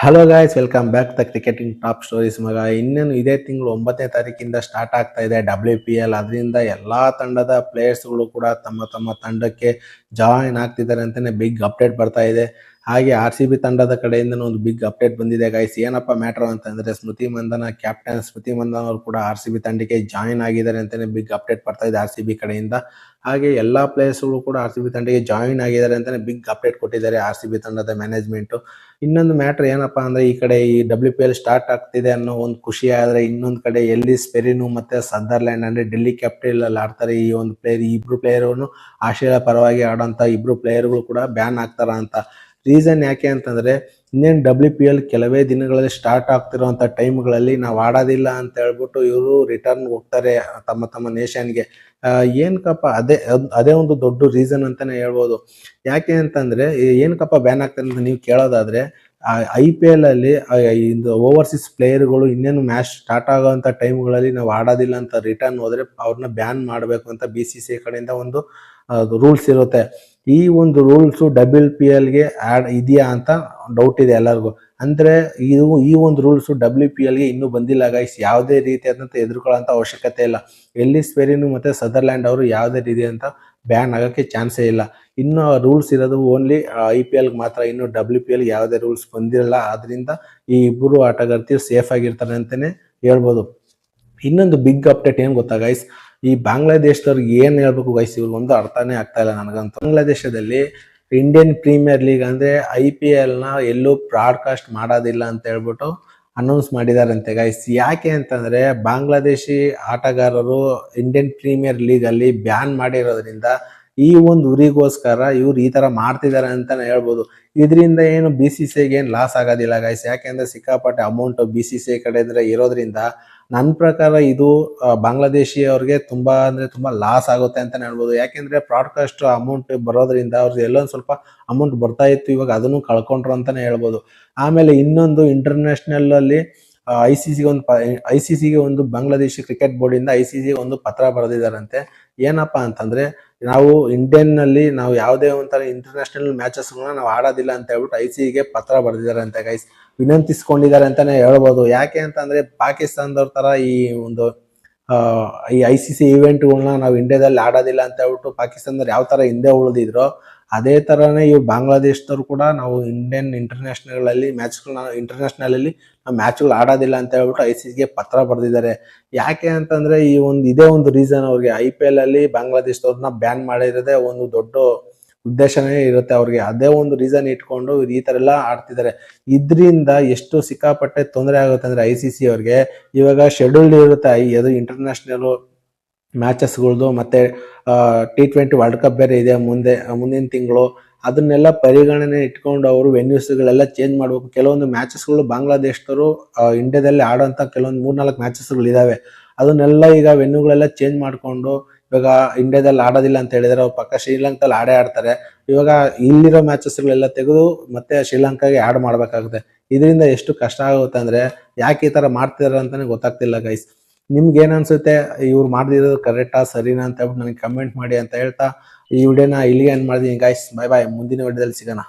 Hello guys welcome back the cricketing top stories ಮಗ, ಇನ್ನೇನು ಇದೇ ತಿಂಗಳು ಒಂಬತ್ತನೇ ತಾರೀಕಿಂದ ಸ್ಟಾರ್ಟ್ ಆಗ್ತಾ ಇದೆ ಡಬ್ಲ್ಯೂ ಪಿ ಎಲ್ ಅದರಿಂದ ಎಲ್ಲಾ ತಂಡದ ಪ್ಲೇಯರ್ಸ್ಗಳು ಕೂಡ ತಮ್ಮ ತಮ್ಮ ತಂಡಕ್ಕೆ ಜಾಯಿನ್ ಆಗ್ತಿದ್ದಾರೆ ಅಂತಲೇ ಬಿಗ್ ಅಪ್ಡೇಟ್ ಬರ್ತಾ ಇದೆ. ಹಾಗೆ ಆರ್ ಸಿ ಬಿ ತಂಡದ ಕಡೆಯಿಂದ ಒಂದು ಬಿಗ್ ಅಪ್ಡೇಟ್ ಬಂದಿದೆ ಗಾಯ್ಸ್ ಏನಪ್ಪ ಮ್ಯಾಟರ್ ಅಂತಂದ್ರೆ ಸ್ಮೃತಿ ಮಂದನ ಕ್ಯಾಪ್ಟನ್ ಸ್ಮೃತಿ ಮಂದನ್ ಅವರು ಕೂಡ ಆರ್ ಸಿ ಬಿ ತಂಡಕ್ಕೆ ಜಾಯಿನ್ ಆಗಿದ್ದಾರೆ ಅಂತಾನೆ ಬಿಗ್ ಅಪ್ಡೇಟ್ ಬರ್ತಾ ಇದೆ ಆರ್ ಸಿ ಬಿ ಕಡೆಯಿಂದ. ಹಾಗೆ ಎಲ್ಲಾ ಪ್ಲೇಯರ್ಸ್ಗಳು ಕೂಡ ಆರ್ ಸಿ ಬಿ ತಂಡಕ್ಕೆ ಜಾಯಿನ್ ಆಗಿದ್ದಾರೆ ಅಂತಾನೆ ಬಿಗ್ ಅಪ್ಡೇಟ್ ಕೊಟ್ಟಿದ್ದಾರೆ ಆರ್ ಸಿ ಬಿ ತಂಡದ ಮ್ಯಾನೇಜ್ಮೆಂಟ್ ಇನ್ನೊಂದು ಮ್ಯಾಟರ್ ಏನಪ್ಪಾ ಅಂದ್ರೆ ಈ ಕಡೆ ಈ ಡಬ್ಲ್ಯೂ ಪಿ ಎಲ್ ಸ್ಟಾರ್ಟ್ ಆಗ್ತಿದೆ ಅನ್ನೋ ಒಂದು ಖುಷಿ ಆದ್ರೆ ಇನ್ನೊಂದು ಕಡೆ ಎಲ್ಲಿ ಸ್ಪೆರಿನು ಮತ್ತೆ ಸದರ್ಲ್ಯಾಂಡ್ ಅಂದ್ರೆ ಡೆಲ್ಲಿ ಕ್ಯಾಪಿಟಲ್ ಅಲ್ಲಿ ಆಡ್ತಾರೆ ಈ ಒಂದು ಪ್ಲೇಯರ್ ಇಬ್ರು ಪ್ಲೇಯರ್ ಆಸ್ಟ್ರೇಲಿಯಾ ಪರವಾಗಿ ಆಡೋಂತ ಇಬ್ರು ಪ್ಲೇಯರ್ಗಳು ಕೂಡ ಬ್ಯಾನ್ ಆಗ್ತಾರ ಅಂತ. ರೀಸನ್ ಯಾಕೆ ಅಂತಂದರೆ, ಇನ್ನೇನು ಡಬ್ಲ್ಯೂ ಪಿ ಎಲ್ ಕೆಲವೇ ದಿನಗಳಲ್ಲಿ ಸ್ಟಾರ್ಟ್ ಆಗ್ತಿರುವಂತ ಟೈಮ್ಗಳಲ್ಲಿ ನಾವು ಆಡೋದಿಲ್ಲ ಅಂತ ಹೇಳ್ಬಿಟ್ಟು ಇವರು ರಿಟರ್ನ್ ಹೋಗ್ತಾರೆ ತಮ್ಮ ತಮ್ಮ ನೇಷನ್ಗೆ ಏನಕ್ಕಪ್ಪ ಅದೇ, ಅದ್- ಒಂದು ದೊಡ್ಡ ರೀಸನ್ ಅಂತಲೇ ಹೇಳ್ಬೋದು. ಯಾಕೆ ಅಂತಂದರೆ ಏನಕ್ಕಪ್ಪ ಬ್ಯಾನ್ ಆಗ್ತಾರೆ ಅಂತ ನೀವು ಕೇಳೋದಾದರೆ ಐ ಪಿ ಎಲ್ ಅಲ್ಲಿ ಇದು ಓವರ್ಸೀಸ್ ಪ್ಲೇಯರ್ಗಳು ಇನ್ನೇನು ಮ್ಯಾಚ್ ಸ್ಟಾರ್ಟ್ ಆಗೋಂಥ ಟೈಮ್ಗಳಲ್ಲಿ ನಾವು ಆಡೋದಿಲ್ಲ ಅಂತ ರಿಟರ್ನ್ ಹೋದರೆ ಅವ್ರನ್ನ ಬ್ಯಾನ್ ಮಾಡಬೇಕು ಅಂತ ಬಿ ಸಿ ಸಿ ಕಡೆಯಿಂದ ಒಂದು ರೂಲ್ಸ್ ಇರುತ್ತೆ. ಈ ಒಂದು ರೂಲ್ಸ್ ಡಬಲ್ ಪಿ ಎಲ್ಗೆ ಆಡ್ ಇದೆಯಾ ಅಂತ ಡೌಟ್ ಇದೆ ಎಲ್ಲರಿಗೂ. ಅಂದ್ರೆ ಇದು, ಈ ಒಂದು ರೂಲ್ಸ್ ಡಬ್ಲ್ಯೂ ಪಿ ಎಲ್ಗೆ ಇನ್ನೂ ಬಂದಿಲ್ಲ ಗೈಸ್ ಯಾವುದೇ ರೀತಿಯಾದಂಥ ಎದುರ್ಕೊಳ್ಳೋಂಥ ಅವಶ್ಯಕತೆ ಇಲ್ಲ. ಎಲ್ಲಿ ಸ್ಪೆರಿನು ಮತ್ತೆ ಸದರ್ಲ್ಯಾಂಡ್ ಅವರು ಯಾವುದೇ ರೀತಿಯಂತ ಬ್ಯಾನ್ ಆಗೋಕ್ಕೆ ಚಾನ್ಸೇ ಇಲ್ಲ. ಇನ್ನು ರೂಲ್ಸ್ ಇರೋದು ಓನ್ಲಿ ಐ ಪಿ ಎಲ್ಗೆ ಮಾತ್ರ. ಇನ್ನು ಡಬ್ಲ್ಯೂ ಪಿ ಎಲ್ಗೆ ಯಾವುದೇ ರೂಲ್ಸ್ ಬಂದಿರಲ್ಲ. ಆದ್ದರಿಂದ ಈ ಇಬ್ಬರು ಆಟಗಾರ್ತಿಯರು ಸೇಫ್ ಆಗಿರ್ತಾರೆ ಅಂತಾನೆ ಹೇಳ್ಬೋದು. ಇನ್ನೊಂದು ಬಿಗ್ ಅಪ್ಡೇಟ್ ಏನು ಗೊತ್ತಾ ಗೈಸ್ ಈ ಬಾಂಗ್ಲಾದೇಶದವ್ರಿಗೆ ಏನ್ ಹೇಳ್ಬೇಕು ಗೈಸ್ ಇವ್ರಿಗೆ ಒಂದು ಅರ್ಥನೇ ಆಗ್ತಾ ಇಲ್ಲ ನನಗಂತ. ಬಾಂಗ್ಲಾದೇಶದಲ್ಲಿ ಇಂಡಿಯನ್ ಪ್ರೀಮಿಯರ್ ಲೀಗ್ ಅಂದ್ರೆ ಐ ಪಿ ಎಲ್ನ ಎಲ್ಲೂ ಬ್ರಾಡ್ಕಾಸ್ಟ್ ಮಾಡೋದಿಲ್ಲ ಅಂತ ಹೇಳ್ಬಿಟ್ಟು ಅನೌನ್ಸ್ ಮಾಡಿದಾರಂತೆ ಗೈಸ್ ಯಾಕೆ ಅಂತಂದ್ರೆ ಬಾಂಗ್ಲಾದೇಶಿ ಆಟಗಾರರು ಇಂಡಿಯನ್ ಪ್ರೀಮಿಯರ್ ಲೀಗ್ ಅಲ್ಲಿ ಬ್ಯಾನ್ ಮಾಡಿರೋದ್ರಿಂದ ಈ ಒಂದು ಊರಿಗೋಸ್ಕರ ಇವ್ರು ಈ ತರ ಮಾಡ್ತಿದ್ದಾರೆ ಅಂತಾನೆ ಹೇಳ್ಬೋದು. ಇದರಿಂದ ಏನು ಬಿ ಸಿ ಸಿ ಏನು ಲಾಸ್ ಆಗೋದಿಲ್ಲ ಗಾಯ್ಸ್ ಯಾಕೆಂದ್ರೆ ಸಿಕ್ಕಾಪಟ್ಟೆ ಅಮೌಂಟ್ ಬಿ ಸಿ ಸಿ ಕಡೆಯಿಂದ ಇರೋದ್ರಿಂದ ನನ್ನ ಪ್ರಕಾರ ಇದು ಬಾಂಗ್ಲಾದೇಶಿ ಅವ್ರಿಗೆ ತುಂಬಾ ಅಂದ್ರೆ ತುಂಬಾ ಲಾಸ್ ಆಗುತ್ತೆ ಅಂತಾನೆ ಹೇಳ್ಬೋದು. ಯಾಕೆಂದ್ರೆ ಪ್ರಾಡ್ಕಾಸ್ಟ್ ಅಮೌಂಟ್ ಬರೋದ್ರಿಂದ ಅವ್ರದ್ದು ಎಲ್ಲೊಂದು ಸ್ವಲ್ಪ ಅಮೌಂಟ್ ಬರ್ತಾ ಇತ್ತು, ಇವಾಗ ಅದನ್ನು ಕಳ್ಕೊಂಡ್ರು ಅಂತಾನೆ ಹೇಳ್ಬೋದು. ಆಮೇಲೆ ಇನ್ನೊಂದು ಇಂಟರ್ನ್ಯಾಷನಲ್ ಅಲ್ಲಿ ಐ ಸಿ ಸಿಗೆ ಒಂದು ಐ ಸಿ ಸಿಗೆ ಒಂದು ಬಾಂಗ್ಲಾದೇಶಿ ಕ್ರಿಕೆಟ್ ಬೋರ್ಡ್ ಇಂದ ಐ ಸಿ ಸಿ ಒಂದು ಪತ್ರ ಬರೆದಿದ್ದಾರಂತೆ. ಏನಪ್ಪ ಅಂತಂದ್ರೆ, ನಾವು ಇಂಡಿಯನ್ನಲ್ಲಿ ನಾವು ಯಾವುದೇ ಒಂಥರ ಇಂಟರ್ನ್ಯಾಷನಲ್ ಮ್ಯಾಚಸ್ ನಾವು ಆಡೋದಿಲ್ಲ ಅಂತ ಹೇಳ್ಬಿಟ್ಟು ಐ ಸಿ ಗೆ ಪತ್ರ ಬರೆದಿದ್ದಾರೆ ಅಂತ ಗೈಸ್ ವಿನಂತಿಸ್ಕೊಂಡಿದ್ದಾರೆ ಅಂತಾನೆ ಹೇಳ್ಬೋದು. ಯಾಕೆ ಅಂತಂದ್ರೆ, ಪಾಕಿಸ್ತಾನದವ್ರ ತರ ಈ ಒಂದು ಈ ಐ ಸಿ ಸಿ ಇವೆಂಟ್ಗಳನ್ನ ನಾವು ಇಂಡಿಯಾದಲ್ಲಿ ಆಡೋದಿಲ್ಲ ಅಂತ ಹೇಳ್ಬಿಟ್ಟು ಪಾಕಿಸ್ತಾನದವ್ರು ಯಾವ ತರ ಹಿಂದೆ ಉಳಿದಿದ್ರು ಅದೇ ತರನೇ ಇವು ಬಾಂಗ್ಲಾದೇಶದವ್ರು ಕೂಡ ನಾವು ಇಂಡಿಯನ್ ಇಂಟರ್ನ್ಯಾಷನಲ್ ಅಲ್ಲಿ ಮ್ಯಾಚ್ಗಳನ್ನ ಇಂಟರ್ನ್ಯಾಷನಲ್ ಅಲ್ಲಿ ನಾವು ಮ್ಯಾಚ್ಗಳು ಆಡೋದಿಲ್ಲ ಅಂತ ಹೇಳ್ಬಿಟ್ಟು ಐ ಸಿ ಗೆ ಪತ್ರ ಬರೆದಿದ್ದಾರೆ. ಯಾಕೆ ಅಂತಂದ್ರೆ ಈ ಒಂದು ಇದೇ ಒಂದು ರೀಸನ್ ಅವ್ರಿಗೆ ಐ ಪಿ ಎಲ್ ಅಲ್ಲಿ ಬಾಂಗ್ಲಾದೇಶದವ್ರನ್ನ ಬ್ಯಾನ್ ಮಾಡಿರೋದೇ ಒಂದು ದೊಡ್ಡ ಉದ್ದೇಶನೇ ಇರುತ್ತೆ ಅವ್ರಿಗೆ. ಅದೇ ಒಂದು ರೀಸನ್ ಇಟ್ಕೊಂಡು ಈ ಥರ ಎಲ್ಲ ಆಡ್ತಿದ್ದಾರೆ. ಇದರಿಂದ ಎಷ್ಟು ಸಿಕ್ಕಾಪಟ್ಟೆ ತೊಂದರೆ ಆಗುತ್ತೆ ಅಂದ್ರೆ ಐ ಸಿ ಸಿ ಅವ್ರಿಗೆ. ಇವಾಗ ಶೆಡ್ಯೂಲ್ಡ್ ಇರುತ್ತೆ. ಅದು ಇಂಟರ್ನ್ಯಾಷನಲ್ ಮ್ಯಾಚಸ್ಗಳದು ಮತ್ತೆ ಟಿ ಟ್ವೆಂಟಿ ವರ್ಲ್ಡ್ ಕಪ್ ಬೇರೆ ಇದೆ ಮುಂದೆ ಮುಂದಿನ ತಿಂಗಳು. ಅದನ್ನೆಲ್ಲ ಪರಿಗಣನೆ ಇಟ್ಕೊಂಡು ಅವರು ವೆನ್ಯೂಸ್ಗಳೆಲ್ಲ ಚೇಂಜ್ ಮಾಡಬೇಕು. ಕೆಲವೊಂದು ಮ್ಯಾಚಸ್ಗಳು ಬಾಂಗ್ಲಾದೇಶದವರು ಇಂಡಿಯಾದಲ್ಲಿ ಆಡೋಂಥ ಕೆಲವೊಂದು ಮೂರ್ನಾಲ್ಕು ಮ್ಯಾಚಸ್ಗಳು ಇದಾವೆ ಅದನ್ನೆಲ್ಲ ಈಗ ವೆನ್ಯೂಗಳೆಲ್ಲ ಚೇಂಜ್ ಮಾಡಿಕೊಂಡು, ಇವಾಗ ಇಂಡಿಯಾದಲ್ಲಿ ಆಡೋದಿಲ್ಲ ಅಂತ ಹೇಳಿದ್ರೆ, ಅವ್ರು ಪಕ್ಕ ಶ್ರೀಲಂಕಾದಲ್ಲಿ ಆಡೇ ಆಡ್ತಾರೆ. ಇವಾಗ ಇಲ್ಲಿರೋ ಮ್ಯಾಚಸ್ಗಳೆಲ್ಲ ತೆಗೆದು ಮತ್ತೆ ಶ್ರೀಲಂಕಾಗೆ ಆಡ್ ಮಾಡಬೇಕಾಗುತ್ತೆ. ಇದರಿಂದ ಎಷ್ಟು ಕಷ್ಟ ಆಗುತ್ತೆ ಅಂದ್ರೆ ಯಾಕೆ ಈ ತರ ಮಾಡ್ತಿದಾರೆ ಅಂತಲೇ ಗೊತ್ತಾಗ್ತಿಲ್ಲ ಗೈಸ್ ನಿಮ್ಗೆ ಏನ್ ಅನ್ಸುತ್ತೆ? ಇವ್ರು ಮಾಡ್ದಿರೋದು ಕರೆಕ್ಟಾ ಸರಿನಾ ಅಂತ ಹೇಳ್ಬಿಟ್ಟು ನನಗೆ ಕಮೆಂಟ್ ಮಾಡಿ ಅಂತ ಹೇಳ್ತಾ ಈ ವಿಡಿಯೋನ ಇಲ್ಲಿಗೆ ಏನ್ ಮಾಡಿದೀನಿ ಗಾಯ್ಸ್ ಬೈ ಬಾಯ್ ಮುಂದಿನ ವಿಡಿಯೋದಲ್ಲಿ ಸಿಗೋಣ.